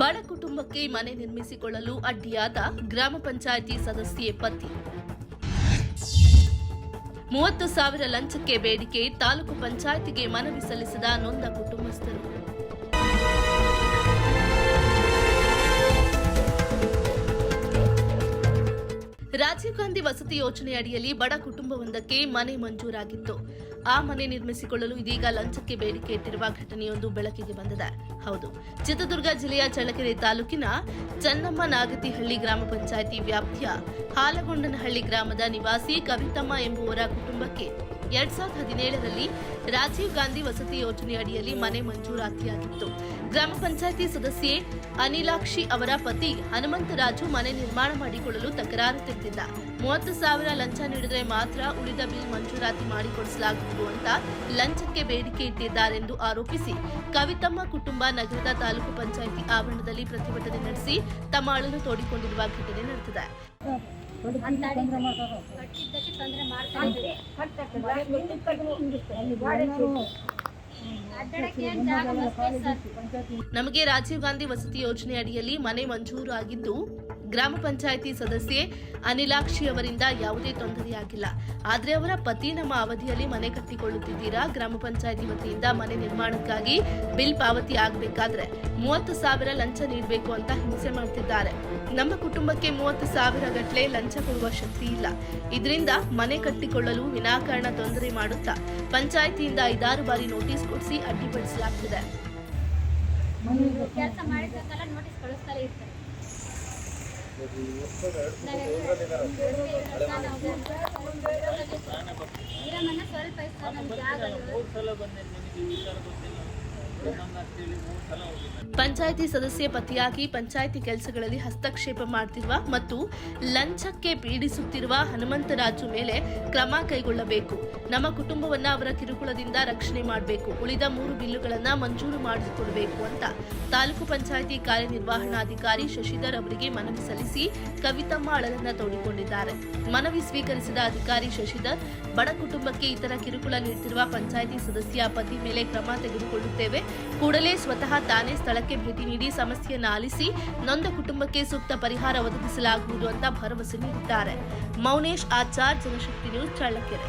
ಬಡ ಕುಟುಂಬಕ್ಕೆ ಮನೆ ನಿರ್ಮಿಸಿಕೊಳ್ಳಲು ಅಡ್ಡಿಯಾದ ಗ್ರಾಮ ಪಂಚಾಯಿತಿ ಸದಸ್ಯೆ ಪತಿ. ಮೂವತ್ತು ಸಾವಿರ ಲಂಚಕ್ಕೆ ಬೇಡಿಕೆ, ತಾಲೂಕು ಪಂಚಾಯಿತಿಗೆ ಮನವಿ ಸಲ್ಲಿಸಿದ ನೊಂದ ಕುಟುಂಬಸ್ಥರು. ರಾಜೀವ್ ಗಾಂಧಿ ವಸತಿ ಯೋಜನೆ ಅಡಿಯಲ್ಲಿ ಬಡ ಕುಟುಂಬವೊಂದಕ್ಕೆ ಮನೆ ಮಂಜೂರಾಗಿತ್ತು. ಆ ಮನೆ ನಿರ್ಮಿಸಿಕೊಳ್ಳಲು ಇದೀಗ ಲಂಚಕ್ಕೆ ಬೇಡಿಕೆ ಇಟ್ಟಿರುವ ಘಟನೆಯೊಂದು ಬೆಳಕಿಗೆ ಬಂದಿದೆ. ಹೌದು. ಚಿತ್ರದುರ್ಗ ಜಿಲ್ಲೆಯ ಚಳ್ಳಕೆರೆ ತಾಲೂಕಿನ ಚನ್ನಮ್ಮ ನಾಗತಿಹಳ್ಳಿ ಗ್ರಾಮ ಪಂಚಾಯಿತಿ ವ್ಯಾಪ್ತಿಯ ಹಾಲಗೊಂಡನಹಳ್ಳಿ ಗ್ರಾಮದ ನಿವಾಸಿ ಕವಿತಮ್ಮ ಎಂಬುವರ ಕುಟುಂಬಕ್ಕೆ ಎರಡ್ ಸಾವಿರದ ಹದಿನೇಳರಲ್ಲಿ ರಾಜೀವ್ ಗಾಂಧಿ ವಸತಿ ಯೋಜನೆ ಅಡಿಯಲ್ಲಿ ಮನೆ ಮಂಜೂರಾತಿಯಾಗಿತ್ತು. ಗ್ರಾಮ ಪಂಚಾಯಿತಿ ಸದಸ್ಯೆ ಅನಿಲಾಕ್ಷಿ ಅವರ ಪತಿ ಹನುಮಂತರಾಜು ಮನೆ ನಿರ್ಮಾಣ ಮಾಡಿಕೊಳ್ಳಲು ತಕರಾರು ತೆಗೆದಿಲ್ಲ. ಮೂವತ್ತು ಸಾವಿರ ಲಂಚ ನೀಡಿದರೆ ಮಾತ್ರ ಉಳಿದ ಬಿಲ್ ಮಂಜೂರಾತಿ ಮಾಡಿಕೊಡಿಸಲಾಗುವುದು ಅಂತ ಲಂಚಕ್ಕೆ ಬೇಡಿಕೆ ಇಟ್ಟಿದ್ದಾರೆಂದು ಆರೋಪಿಸಿ ಕವಿತಮ್ಮ ಕುಟುಂಬ ನಗರದ ತಾಲೂಕು ಪಂಚಾಯಿತಿ ಆವರಣದಲ್ಲಿ ಪ್ರತಿಭಟನೆ ನಡೆಸಿ ತಮ್ಮ ಅಳಲು ತೋಡಿಕೊಂಡಿರುವ ಘಟನೆ ನಡೆದಿದೆ. ನಮಗೆ ರಾಜೀವ್ ಗಾಂಧಿ ವಸತಿ ಯೋಜನೆ ಅಡಿಯಲ್ಲಿ ಮನೆ ಮಂಜೂರು ಆಗಿದ್ದು ಗ್ರಾಮ ಪಂಚಾಯಿತಿ ಸದಸ್ಯೆ ಅನಿಲಾಕ್ಷಿ ಅವರಿಂದ ಯಾವುದೇ ತೊಂದರೆಯಾಗಿಲ್ಲ. ಆದರೆ ಅವರ ಪತಿ ನಮ್ಮ ಅವಧಿಯಲ್ಲಿ ಮನೆ ಕಟ್ಟಿಕೊಳ್ಳುತ್ತಿದ್ದೀರಾ? ಗ್ರಾಮ ಪಂಚಾಯಿತಿ ವತಿಯಿಂದ ಮನೆ ನಿರ್ಮಾಣಕ್ಕಾಗಿ ಬಿಲ್ ಪಾವತಿ ಆಗಬೇಕಾದ್ರೆ ಮೂವತ್ತು ಸಾವಿರ ಲಂಚ ನೀಡಬೇಕು ಅಂತ ಹಿಂಸೆ ಮಾಡ್ತಿದ್ದಾರೆ. ನಮ್ಮ ಕುಟುಂಬಕ್ಕೆ ಮೂವತ್ತು ಸಾವಿರ ಗಟ್ಟಲೆ ಲಂಚ ಕೊಡುವ ಶಕ್ತಿ ಇಲ್ಲ. ಇದರಿಂದ ಮನೆ ಕಟ್ಟಿಕೊಳ್ಳಲು ವಿನಾಕಾರಣ ತೊಂದರೆ ಮಾಡುತ್ತಾ ಪಂಚಾಯಿತಿಯಿಂದ ಐದಾರು ಬಾರಿ ನೋಟಿಸ್ ಕೊಡಿಸಿ ಅಡ್ಡಿಪಡಿಸಲಾಗ್ತಿದೆ. ಕೆಲಸ ಮಾಡಿದ ನೋಟಿಸ್ ಕಳಿಸ್ತಾನೆ ಇರ್ತಾರೆ. ಸ್ವಲ್ಪ ಇಷ್ಟ ನಮ್ಗೆ ಜಾಗಗಳು ಮೂರು ಸಲ ಬಂದೆ ನಿಮಗೆ ವಿಚಾರ ಗೊತ್ತಿಲ್ಲ. ಪಂಚಾಯಿತಿ ಸದಸ್ಯ ಪತಿಯಾಗಿ ಪಂಚಾಯಿತಿ ಕೆಲಸಗಳಲ್ಲಿ ಹಸ್ತಕ್ಷೇಪ ಮಾಡ್ತಿರುವ ಮತ್ತು ಲಂಚಕ್ಕೆ ಪೀಡಿಸುತ್ತಿರುವ ಹನುಮಂತರಾಜು ಮೇಲೆ ಕ್ರಮ ಕೈಗೊಳ್ಳಬೇಕು. ನಮ್ಮ ಕುಟುಂಬವನ್ನ ಅವರ ಕಿರುಕುಳದಿಂದ ರಕ್ಷಣೆ ಮಾಡಬೇಕು. ಉಳಿದ ಮೂರು ಬಿಲ್ಲುಗಳನ್ನ ಮಂಜೂರು ಮಾಡಿಸಿಕೊಡಬೇಕು ಅಂತ ತಾಲೂಕು ಪಂಚಾಯಿತಿ ಕಾರ್ಯನಿರ್ವಹಣಾಧಿಕಾರಿ ಶಶಿಧರ್ ಅವರಿಗೆ ಮನವಿ ಸಲ್ಲಿಸಿ ಕವಿತಮ್ಮ ಅಳಲನ್ನ ತೋಡಿಕೊಂಡಿದ್ದಾರೆ. ಮನವಿ ಸ್ವೀಕರಿಸಿದ ಅಧಿಕಾರಿ ಶಶಿಧರ್, ಬಡ ಕುಟುಂಬಕ್ಕೆ ಇತರ ಕಿರುಕುಳ ನೀಡುತ್ತಿರುವ ಪಂಚಾಯಿತಿ ಸದಸ್ಯ ಪತಿ ಮೇಲೆ ಕ್ರಮ ತೆಗೆದುಕೊಳ್ಳುತ್ತೇವೆ. ಕೂಡಲೇ ಸ್ವತಃ ತಾನೇ ಸ್ಥಳಕ್ಕೆ ಭೇಟಿ ನೀಡಿ ಸಮಸ್ಯೆಯನ್ನು ಆಲಿಸಿ ನೊಂದ ಕುಟುಂಬಕ್ಕೆ ಸೂಕ್ತ ಪರಿಹಾರ ಒದಗಿಸಲಾಗುವುದು ಅಂತ ಭರವಸೆ ನೀಡಿದ್ದಾರೆ. ಮೌನೇಶ್ ಆಚಾರ್, ಜನಶಕ್ತಿ ನ್ಯೂಸ್, ಚಳ್ಳಕೆರೆ.